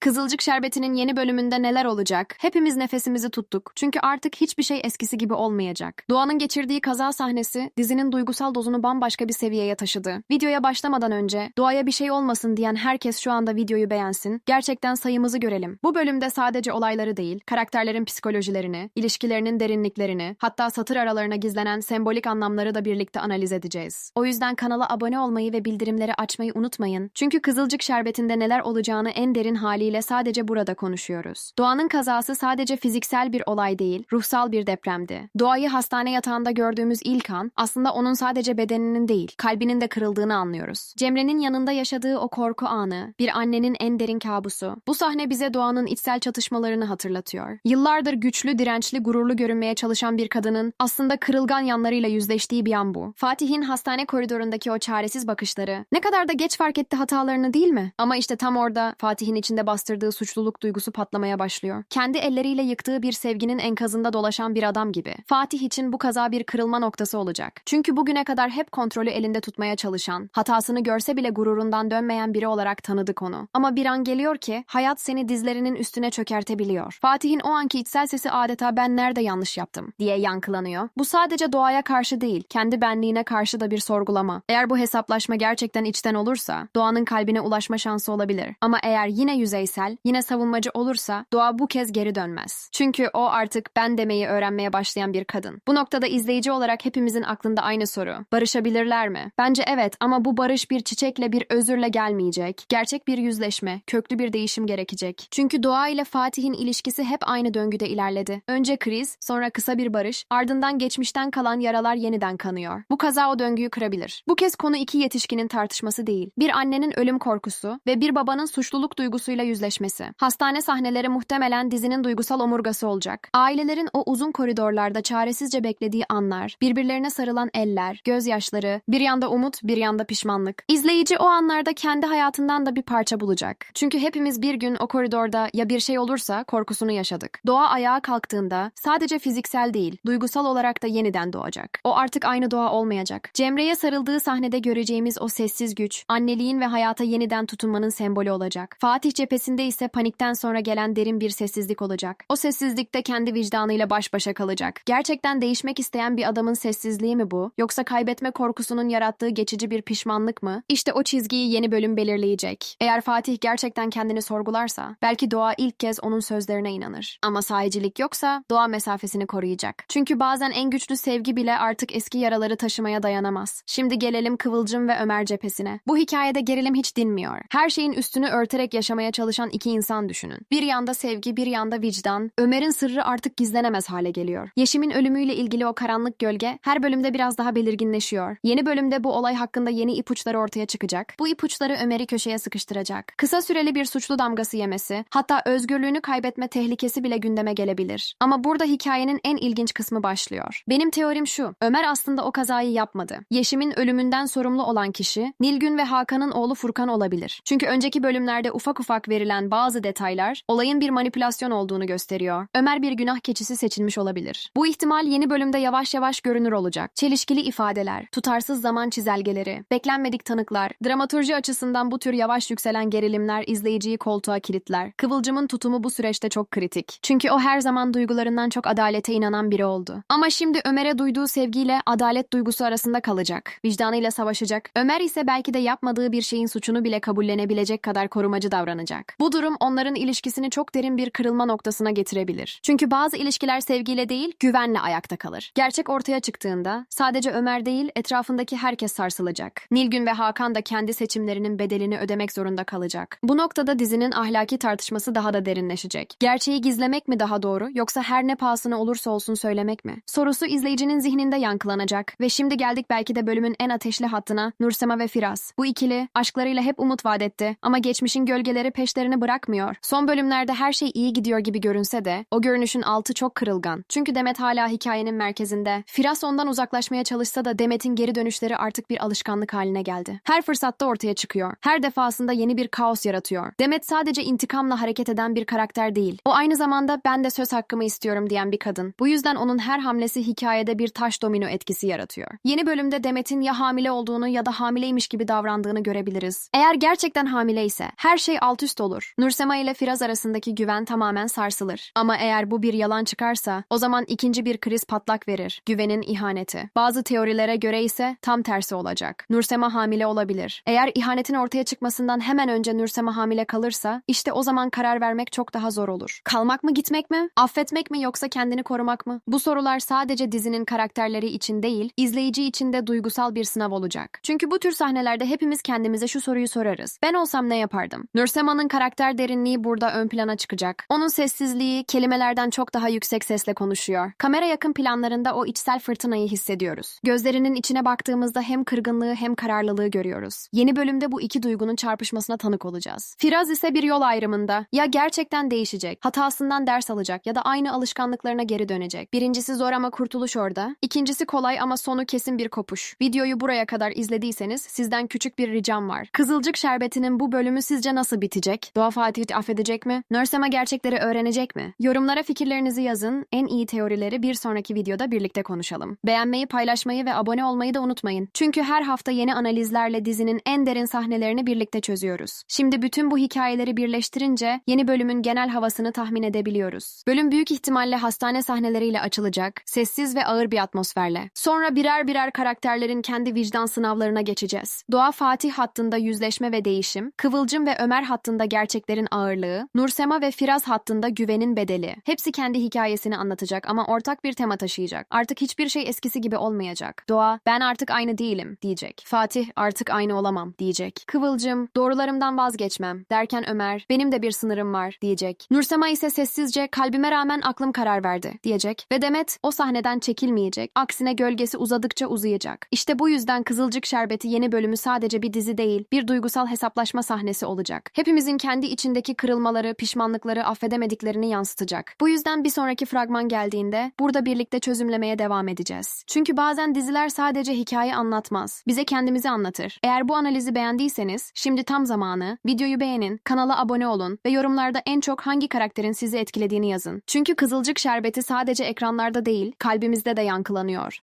Kızılcık Şerbeti'nin yeni bölümünde neler olacak? Hepimiz nefesimizi tuttuk. Çünkü artık hiçbir şey eskisi gibi olmayacak. Doğan'ın geçirdiği kaza sahnesi dizinin duygusal dozunu bambaşka bir seviyeye taşıdı. Videoya başlamadan önce doğaya bir şey olmasın diyen herkes şu anda videoyu beğensin. Gerçekten sayımızı görelim. Bu bölümde sadece olayları değil, karakterlerin psikolojilerini, ilişkilerinin derinliklerini, hatta satır aralarına gizlenen sembolik anlamları da birlikte analiz edeceğiz. O yüzden kanala abone olmayı ve bildirimleri açmayı unutmayın. Çünkü Kızılcık Şerbeti'nde neler olacağını en derin haliyle sadece burada konuşuyoruz. Doğanın kazası sadece fiziksel bir olay değil, ruhsal bir depremdi. Doğayı hastane yatağında gördüğümüz ilk an aslında onun sadece bedeninin değil, kalbinin de kırıldığını anlıyoruz. Cemre'nin yanında yaşadığı o korku anı, bir annenin en derin kabusu. Bu sahne bize doğanın içsel çatışmalarını hatırlatıyor. Yıllardır güçlü, dirençli, gururlu görünmeye çalışan bir kadının aslında kırılgan yanlarıyla yüzleştiği bir an bu. Fatih'in hastane koridorundaki o çaresiz bakışları. Ne kadar da geç fark etti hatalarını değil mi? Ama işte tam orada Fatih'in içinde bastırdığı suçluluk duygusu patlamaya başlıyor. Kendi elleriyle yıktığı bir sevginin enkazında dolaşan bir adam gibi. Fatih için bu kaza bir kırılma noktası olacak. Çünkü bugüne kadar hep kontrolü elinde tutmaya çalışan, hatasını görse bile gururundan dönmeyen biri olarak tanıdık onu. Ama bir an geliyor ki hayat seni dizlerinin üstüne çökertebiliyor. Fatih'in o anki içsel sesi adeta ben nerede yanlış yaptım diye yankılanıyor. Bu sadece doğaya karşı değil, kendi benliğine karşı da bir sorgulama. Eğer bu hesaplaşma gerçekten içten olursa doğanın kalbine ulaşma şansı olabilir. Ama eğer yine yüzeysel, yine savunmacı olursa doğa bu kez geri dönmez. Çünkü o artık ben demeyi öğrenmeye başlayan bir kadın. Bu noktada izleyici olarak hepimizin aklında aynı soru. Barışabilirler mi? Bence evet ama bu barış bir çiçekle bir özürle gelmeyecek. Gerçek bir yüzleşme, köklü bir değişim gerekecek. Çünkü doğa ile Fatih'in ilişkisi hep aynı döngüde ilerledi. Önce kriz, sonra kısa bir barış, ardından geçmişten kalan yaralar yeniden kanıyor. Bu kaza o döngüyü kırabilir. Bu kez konu iki yetişkinin tartışması değil. Bir annenin ölüm korkusu ve bir babanın suçluluk duygusuyla yüzleşmesi. Hastane sahneleri muhtemelen dizinin duygusal omurgası olacak. Ailelerin o uzun koridorlarda çaresizce beklediği anlar, birbirlerine sarılan eller, gözyaşları, bir yanda umut, bir yanda pişmanlık. İzleyici o anlarda kendi hayatından da bir parça bulacak. Çünkü hepimiz bir gün o koridorda ya bir şey olursa korkusunu yaşadık. Doğa ayağa kalktığında sadece fiziksel değil, duygusal olarak da yeniden doğacak. O artık aynı doğa olmayacak. Cemre'ye sarıldığı sahnede göreceğimiz o sessiz güç, anneliğin ve hayata yeniden tutunmanın sembolü olacak. Fatih cephesinde ise panikten sonra gelen derin bir sessizlik olacak. O sessizlikte kendi vicdanıyla baş başa kalacak. Gerçekten değişmek isteyen bir adamın sessizliği mi bu? Yoksa kaybetme korkusunun yarattığı geçici bir pişmanlık mı? İşte o çizgiyi yeni bölüm belirleyecek. Eğer Fatih gerçekten kendini sorgularsa, belki doğa ilk kez onun sözlerine inanır. Ama sahicilik yoksa doğa mesafesini koruyacak. Çünkü bazen en güçlü sevgi bile artık eski yaraları taşımaya dayanamaz. Şimdi gelelim Kıvılcım ve Ömer cephesine. Bu hikayede gerilim hiç dinmiyor. Her şeyin üstünü örterek yaşamaya çalışan iki insan düşünün. Bir yanda sevgi, bir yanda vicdan. Ömer'in sırrı artık gizlenemez hale geliyor. Yeşim'in ölümüyle ilgili o karanlık gölge her bölümde biraz daha belirginleşiyor. Yeni bölümde bu olay hakkında yeni ipuçları ortaya çıkacak. Bu ipuçları Ömer'i köşeye sıkıştıracak. Kısa süreli bir suçlu damgası yemesi, hatta özgürlüğünü kaybetme tehlikesi bile gündeme gelebilir. Ama burada hikayenin en ilginç kısmı başlıyor. Benim teorim şu. Ömer aslında o kazayı yapmadı. Yeşim'in ölümünden sorumlu olan kişi Nilgün ve Hakan'ın oğlu Furkan olabilir. Çünkü önceki bölümlerde ufak ufak verilen bazı detaylar olayın bir manipülasyon olduğunu gösteriyor. Ömer bir günah keçisi seçilmiş olabilir. Bu ihtimal yeni bölümde yavaş yavaş görünür olacak. Çelişkili ifadeler, tutarsız zaman çizelgeleri, beklenmedik tanıklar, dramaturji açısından bu tür yavaş yükselen gerilimler izleyiciyi koltuğa kilitler. Kıvılcım'ın tutumu bu süreçte çok kritik. Çünkü o her zaman duygularından çok adalete inanan biri oldu. Ama şimdi Ömer'e duyduğu sevgiyle adalet duygusu arasında kalacak. Vicdanıyla savaşacak. Ömer ise belki de yapmadığı bir şeyin suçunu bile kabullenebilecek kadar korumacı davranacak. Bu durum onların ilişkisini çok derin bir kırılma noktasına getirebilir. Çünkü bazı ilişkiler sevgiyle değil, güvenle ayakta kalır. Gerçek ortaya çıktığında sadece Ömer değil, etrafındaki herkes sarsılacak. Nilgün ve Hakan da kendi seçimlerinin bedelini ödemek zorunda kalacak. Bu noktada dizinin ahlaki tartışması daha da derinleşecek. Gerçeği gizlemek mi daha doğru yoksa her ne pahasına olursa olsun söylemek mi? Sorusu izleyicinin zihninde yankılanacak ve şimdi geldik belki de bölümün en ateşli hattına Nursema ve Firaz. Bu ikili aşklarıyla hep umut vaat etti ama geçmişin gölgeleri peşlerini bırakmıyor. Son bölümlerde her şey iyi gidiyor gibi görünse de o görünüşün altı çok kırılgan. Çünkü Demet hala hikayenin merkezinde. Firas ondan uzaklaşmaya çalışsa da Demet'in geri dönüşleri artık bir alışkanlık haline geldi. Her fırsatta ortaya çıkıyor. Her defasında yeni bir kaos yaratıyor. Demet sadece intikamla hareket eden bir karakter değil. O aynı zamanda ben de söz hakkımı istiyorum diyen bir kadın. Bu yüzden onun her hamlesi hikayede bir taş domino etkisi yaratıyor. Yeni bölümde Demet'in ya hamile olduğunu ya da hamileymiş gibi davrandığını görebiliriz. Eğer gerçekten hamile ise her şey alt üst olur olur. Nursema ile Firaz arasındaki güven tamamen sarsılır. Ama eğer bu bir yalan çıkarsa o zaman ikinci bir kriz patlak verir. Güvenin ihaneti. Bazı teorilere göre ise tam tersi olacak. Nursema hamile olabilir. Eğer ihanetin ortaya çıkmasından hemen önce Nursema hamile kalırsa işte o zaman karar vermek çok daha zor olur. Kalmak mı gitmek mi? Affetmek mi yoksa kendini korumak mı? Bu sorular sadece dizinin karakterleri için değil, izleyici için de duygusal bir sınav olacak. Çünkü bu tür sahnelerde hepimiz kendimize şu soruyu sorarız. Ben olsam ne yapardım? Nursema'nın karakter derinliği burada ön plana çıkacak. Onun sessizliği kelimelerden çok daha yüksek sesle konuşuyor. Kamera yakın planlarında o içsel fırtınayı hissediyoruz. Gözlerinin içine baktığımızda hem kırgınlığı hem kararlılığı görüyoruz. Yeni bölümde bu iki duygunun çarpışmasına tanık olacağız. Firaz ise bir yol ayrımında. Ya gerçekten değişecek, hatasından ders alacak ya da aynı alışkanlıklarına geri dönecek. Birincisi zor ama kurtuluş orada. İkincisi kolay ama sonu kesin bir kopuş. Videoyu buraya kadar izlediyseniz sizden küçük bir ricam var. Kızılcık Şerbeti'nin bu bölümü sizce nasıl bitecek? Doğa Fatih'i affedecek mi? Nursema gerçekleri öğrenecek mi? Yorumlara fikirlerinizi yazın. En iyi teorileri bir sonraki videoda birlikte konuşalım. Beğenmeyi, paylaşmayı ve abone olmayı da unutmayın. Çünkü her hafta yeni analizlerle dizinin en derin sahnelerini birlikte çözüyoruz. Şimdi bütün bu hikayeleri birleştirince yeni bölümün genel havasını tahmin edebiliyoruz. Bölüm büyük ihtimalle hastane sahneleriyle açılacak, sessiz ve ağır bir atmosferle. Sonra birer birer karakterlerin kendi vicdan sınavlarına geçeceğiz. Doğa Fatih hattında yüzleşme ve değişim, Kıvılcım ve Ömer hattında gerçeklerin ağırlığı, Nursema ve Firaz hattında güvenin bedeli. Hepsi kendi hikayesini anlatacak ama ortak bir tema taşıyacak. Artık hiçbir şey eskisi gibi olmayacak. Doğa, ben artık aynı değilim diyecek. Fatih, artık aynı olamam diyecek. Kıvılcım, doğrularımdan vazgeçmem derken Ömer, benim de bir sınırım var diyecek. Nursema ise sessizce kalbime rağmen aklım karar verdi diyecek. Ve Demet o sahneden çekilmeyecek. Aksine gölgesi uzadıkça uzayacak. İşte bu yüzden Kızılcık Şerbeti yeni bölümü sadece bir dizi değil, bir duygusal hesaplaşma sahnesi olacak. Hepimizin kendi içindeki kırılmaları, pişmanlıkları, affedemediklerini yansıtacak. Bu yüzden bir sonraki fragman geldiğinde burada birlikte çözümlemeye devam edeceğiz. Çünkü bazen diziler sadece hikaye anlatmaz. Bize kendimizi anlatır. Eğer bu analizi beğendiyseniz şimdi tam zamanı. Videoyu beğenin, kanala abone olun ve yorumlarda en çok hangi karakterin sizi etkilediğini yazın. Çünkü Kızılcık Şerbeti sadece ekranlarda değil, kalbimizde de yankılanıyor.